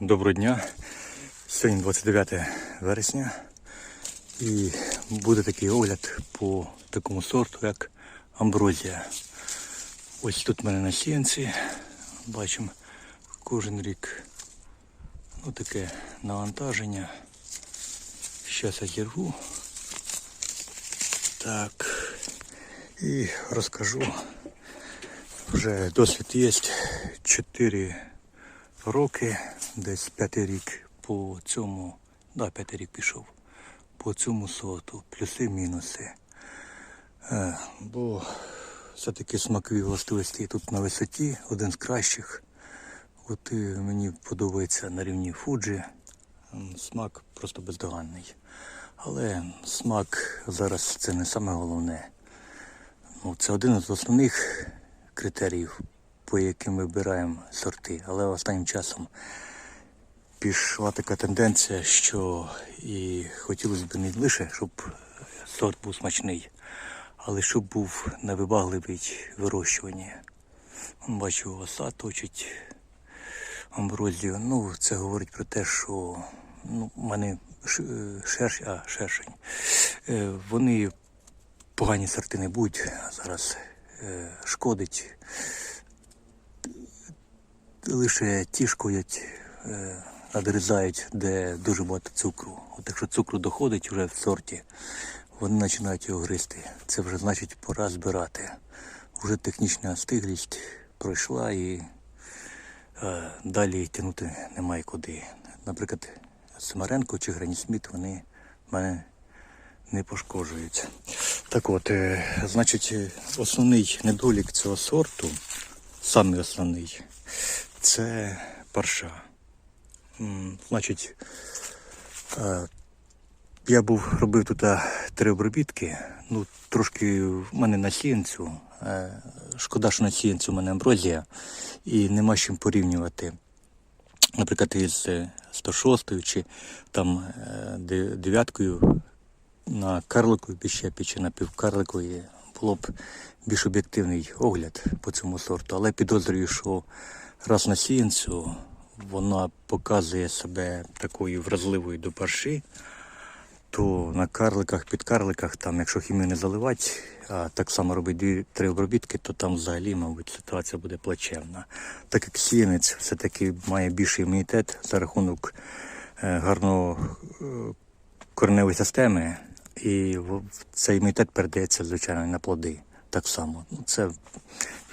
Доброго дня. Сьогодні 29 вересня. І буде такий огляд по такому сорту, як амброзія. Ось тут в мене на сіянці. Бачимо кожен рік ну, таке навантаження. Зараз я зірву. Так. І розкажу. Вже досвід є. 4 роки, десь п'ятий рік по цьому, да, п'ятий рік пішов. По цьому сорту, плюси-мінуси. Е, бо все-таки смакові властивості тут на висоті, один з кращих. От мені подобається на рівні Фуджі. Смак просто бездоганний. Але смак зараз це не саме головне. Ну, це один з основних критеріїв, по яким вибираємо сорти. Але останнім часом пішла така тенденція, що і хотілося б не лише, щоб сорт був смачний, але щоб був невибагливий в вирощуванні. Бачу, оса точить амброзію. Ну, це говорить про те, що ну, в мене е, шерш, а, шершень. Е, Вони погані сорти не будуть зараз е, шкодить. Лише ті шкодять, надрізають, де дуже багато цукру. От якщо цукру доходить вже в сорті, вони починають його гризти. Це вже значить пора збирати. Вже технічна стиглість пройшла і е, далі тягнути немає куди. Наприклад, Самаренко чи Грані Сміт, вони мене не пошкоджуються. Так от, е, значить, основний недолік цього сорту, самий основний, це парша. Значить, е, я був робив тут е, три обробітки. Ну, трошки в мене на сіянцю. е, Шкода, що на сіянцю в мене амброзія, і нема з чим порівнювати наприклад, із е, 106 чи там е, де- дев'яткою на карликовій піщепі чи на півкарликовій було б більш об'єктивний огляд по цьому сорту. Але підозрюю, що раз на сіянцю вона показує себе такою вразливою до парші, то на карликах, підкарликах, там, якщо хімію не заливати, а так само робити дві-три обробітки, то там взагалі, мабуть, ситуація буде плачевна. Так як сіянець все-таки має більший імунітет за рахунок е, гарного е, кореневої системи, і в- цей імунітет передається, звичайно, на плоди. Так само. Ну, Це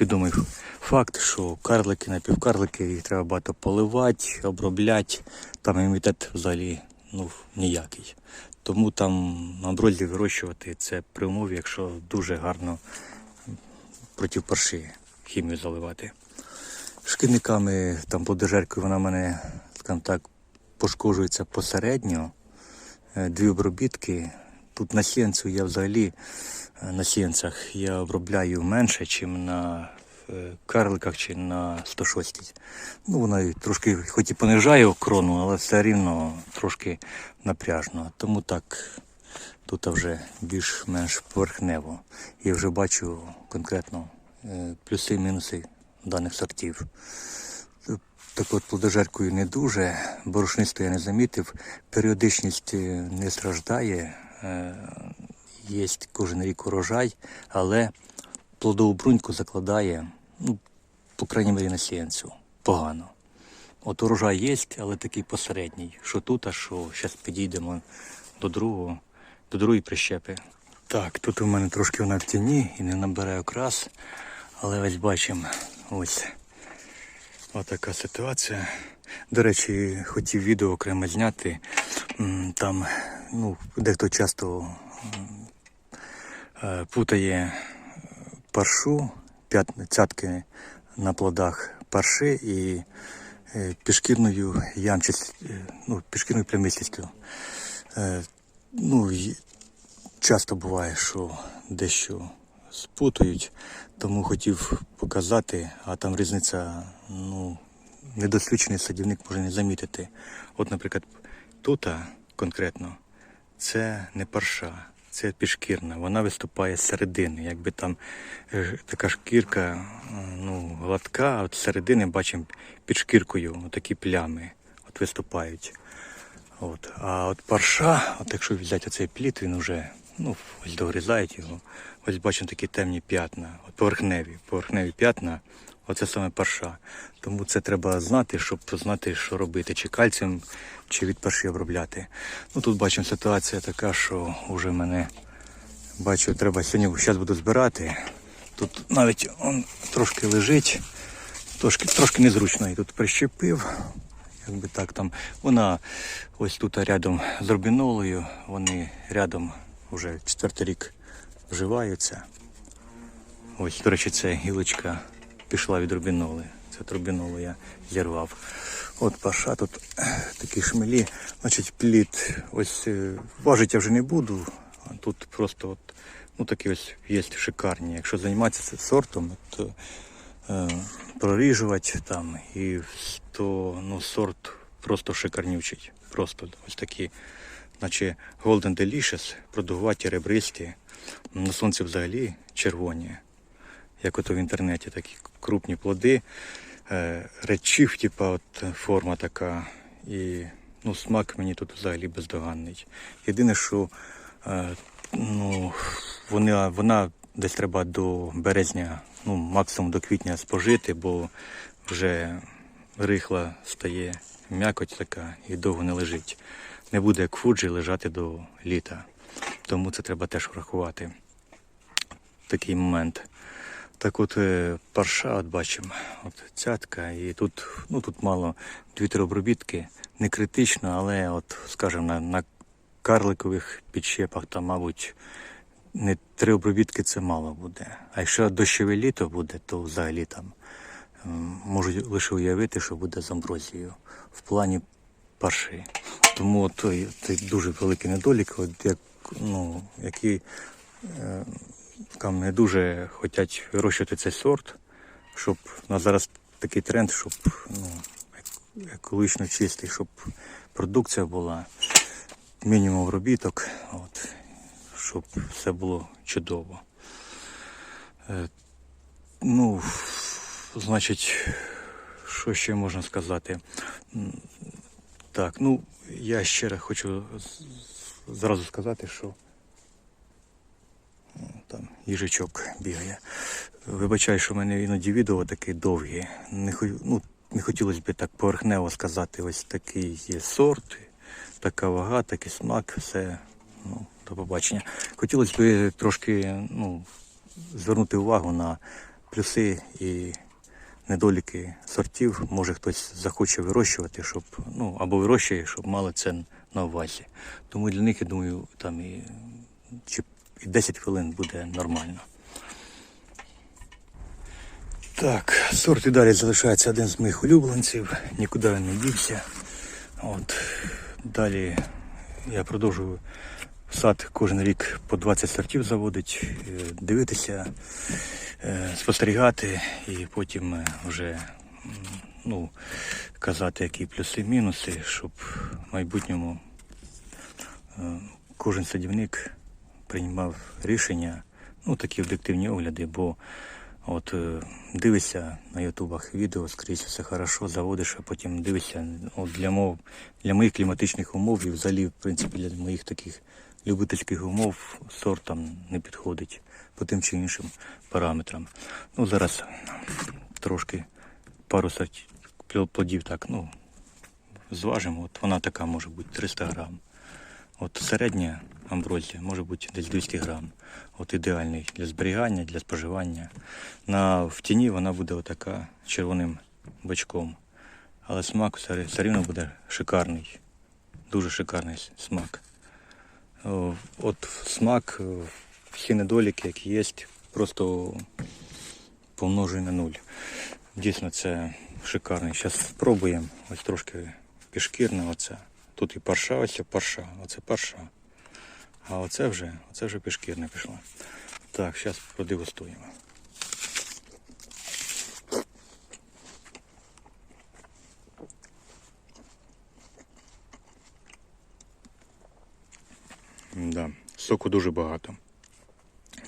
відомий факт, що карлики, напівкарлики, їх треба багато поливати, обробляти. Там імунітет взагалі ну, ніякий. Тому там на амброзію вирощувати це при умові, якщо дуже гарно проти парші хімію заливати. Шкідниками там плодожеркою вона мене, так, пошкоджується посередньо. Е, Дві обробітки. Тут на сіянцю я взагалі е, на сіянцях я обробляю менше, ніж на е, карликах чи на 106. Ну, вона трошки, хоч і понижає крону, але все рівно трошки напряжно. Тому так тут вже більш-менш поверхнево. І вже бачу конкретно е, плюси і мінуси даних сортів. Так от плодожеркою не дуже, борошнисто я не замітив, періодичність не страждає, є кожен рік урожай, але плодову бруньку закладає, ну, по крайній мірі на погано. От урожай є, але такий посередній. Що тут, а що зараз підійдемо до другого, до другої прищепи. Так, тут у мене трошки вона в тіні і не набирає окрас, але ось бачимо ось. Отака ситуація. До речі, хотів відео окремо зняти. Там, ну, дехто часто е, путає паршу, цятки на плодах парши і е, пішкірною ямчість, е, ну, пішкірною плямистістю. Ну, часто буває, що дещо спутають, тому хотів показати, а там різниця, ну, недосвідчений садівник може не замітити. От, наприклад, тут конкретно це не парша, це пішкірна. Вона виступає з середини. Якби там е, така шкірка е, ну, гладка, а от з середини бачимо під шкіркою такі плями. от виступають. От. А от парша, от якщо взяти оцей плід, він вже ну, ось догризають його. Ось бачимо такі темні п'ятна, от поверхневі, поверхневі п'ятна, оце саме парша. Тому це треба знати, щоб знати, що робити, чи кальцієм, чи від парші обробляти. Ну тут бачимо ситуація така, що вже мене бачу, треба сьогодні зараз буду збирати. Тут навіть он трошки лежить, трошки, трошки незручно. І тут прищепив. Якби так там. Вона ось тут рядом з рубінолою, вони рядом вже четвертий рік вживаються. Ось, до речі, ця гілочка пішла від рубіноли. Це рубінолу я зірвав. От паша, тут такі шмелі, значить, плід. Ось е, важить я вже не буду. Тут просто от, ну такі ось є шикарні. Якщо займатися цим сортом, то е, проріжувати там і то ну, сорт просто шикарнючий. Просто ось такі, наче Golden Delicious, продовгуваті, ребристі. На сонці взагалі червоні, як ото в інтернеті, такі крупні плоди. Е, речів, типа, от е, форма така. І ну, смак мені тут взагалі бездоганний. Єдине, що е, ну, вона, вона десь треба до березня, ну, максимум до квітня спожити, бо вже рихла стає м'якоть така і довго не лежить. Не буде як фуджі лежати до літа. Тому це треба теж врахувати. Такий момент. Так от е, парша, от бачимо, от цятка, і тут, ну, тут мало дві-три обробітки, не критично, але от, скажімо, на, на карликових підщепах там, мабуть, не три обробітки це мало буде. А якщо дощове літо буде, то взагалі там м, можу лише уявити, що буде з амброзією в плані парши. Тому той дуже великий недолік, от як, ну, який е, там не дуже хочуть вирощувати цей сорт, щоб у нас зараз такий тренд, щоб ну, екологічно чистий, щоб продукція була, мінімум обробіток, от, щоб все було чудово. Е, ну, значить, що ще можна сказати? Так, ну я ще раз хочу зразу сказати, що їжачок бігає. Вибачаю, що в мене іноді відео таке довгі. Не, ну, не хотілося б так поверхнево сказати, ось такий є сорт, така вага, такий смак, все. Ну, до побачення. Хотілося б трошки ну, звернути увагу на плюси і недоліки сортів. Може хтось захоче вирощувати, щоб, ну, або вирощує, щоб мали це на увазі. Тому для них, я думаю, там і, і 10 хвилин буде нормально. Так, сорт і далі залишається один з моїх улюбленців, нікуди він не дівся. От. Далі я продовжую сад кожен рік по 20 сортів заводить, е, дивитися, е, спостерігати і потім е, вже ну, казати, які плюси, мінуси, щоб в майбутньому кожен садівник приймав рішення, ну такі об'єктивні огляди, бо от е, дивишся на ютубах відео, скрізь все хорошо, заводиш, а потім дивишся от для мов, для моїх кліматичних умов і взагалі, в принципі, для моїх таких любительських умов сорт там не підходить по тим чи іншим параметрам. Ну зараз трошки пару сортів плодів так, ну, зважимо, от вона така може бути 300 грам. От середня амброзія може бути десь 200 грам. От ідеальний для зберігання, для споживання. На, в тіні вона буде отака червоним бачком. Але смак все, рівно буде шикарний. Дуже шикарний смак. От смак, всі недоліки, які є, просто помножуй на нуль. Дійсно, це шикарний. Зараз спробуємо. Ось трошки пішкірне оце. Тут і парша, ось парша, оце парша. А оце вже, оце вже пішкірне пішло. Так, зараз продегустуємо. Да, соку дуже багато.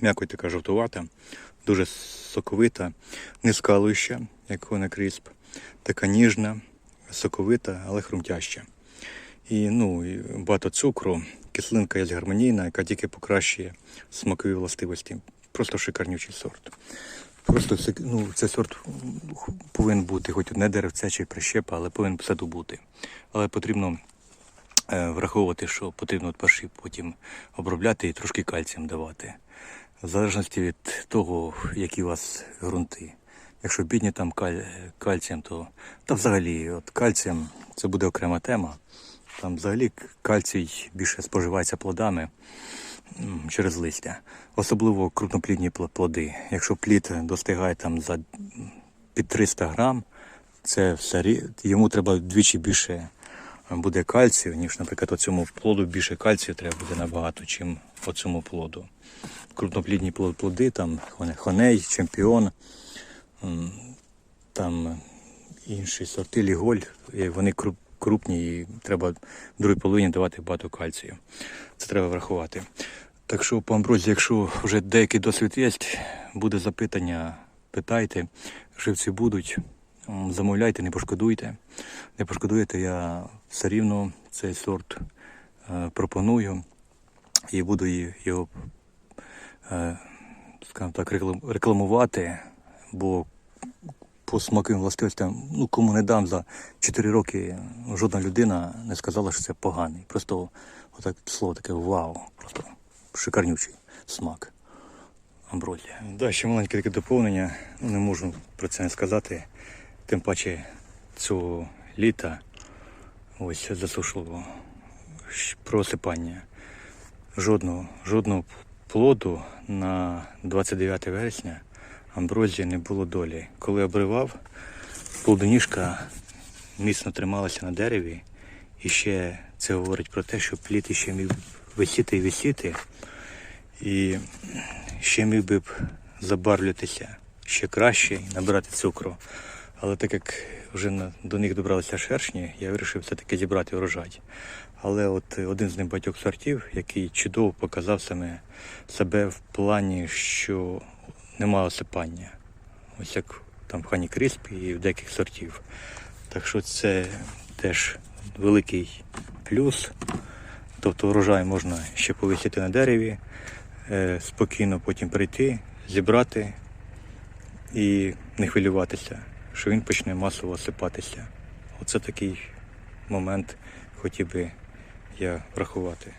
М'якоть така жовтувата, дуже соковита, не скалуюча, як вона крісп, така ніжна, соковита, але хрумтяща. І, ну, і багато цукру, кислинка є гармонійна, яка тільки покращує смакові властивості. Просто шикарнючий сорт. Просто це, ну, цей сорт повинен бути, хоч не деревце чи прищепа, але повинен в саду бути. Але потрібно е, враховувати, що потрібно от перший потім обробляти і трошки кальцієм давати. В залежності від того, які у вас ґрунти. Якщо бідні там каль, кальцієм, то та взагалі от кальцієм це буде окрема тема. Там взагалі кальцій більше споживається плодами через листя. Особливо крупноплідні плоди. Якщо плід достигає там за під 300 грам, це все йому треба вдвічі більше буде кальцію, ніж, наприклад, оцьому плоду більше кальцію треба буде набагато, чим оцьому плоду. Крупноплідні плоди, там хоней, чемпіон, там інші сорти, ліголь, вони круп- крупні і треба в другій половині давати багато кальцію. Це треба врахувати. Так що по амброзі, якщо вже деякий досвід є, буде запитання, питайте, живці будуть, замовляйте, не пошкодуйте. Не пошкодуєте, я все рівно цей сорт е, пропоную і буду його, е, скажімо так, реклам- рекламувати, бо по смаковим властивостям, ну кому не дам за 4 роки, жодна людина не сказала, що це поганий. Просто отак слово таке вау, просто шикарнючий смак. Амброзія. Да, ще маленьке таке доповнення. Не можу про це не сказати. Тим паче цього літа ось засушило просипання. Жодного, жодного плоду на 29 вересня амброзії не було долі. Коли обривав, плодоніжка міцно трималася на дереві, і ще це говорить про те, що плід ще міг висіти і висіти, і ще міг би б забарвлюватися ще краще і набирати цукру. Але так як вже до них добралися шершні, я вирішив все-таки зібрати урожай. Але от один з небагатьох сортів, який чудово показав саме себе в плані, що немає осипання. Ось як там в Хані Крісп і в деяких сортів. Так що це теж великий плюс. Тобто урожай можна ще повисіти на дереві, е, спокійно потім прийти, зібрати і не хвилюватися, що він почне масово осипатися. Оце такий момент хотів би я врахувати.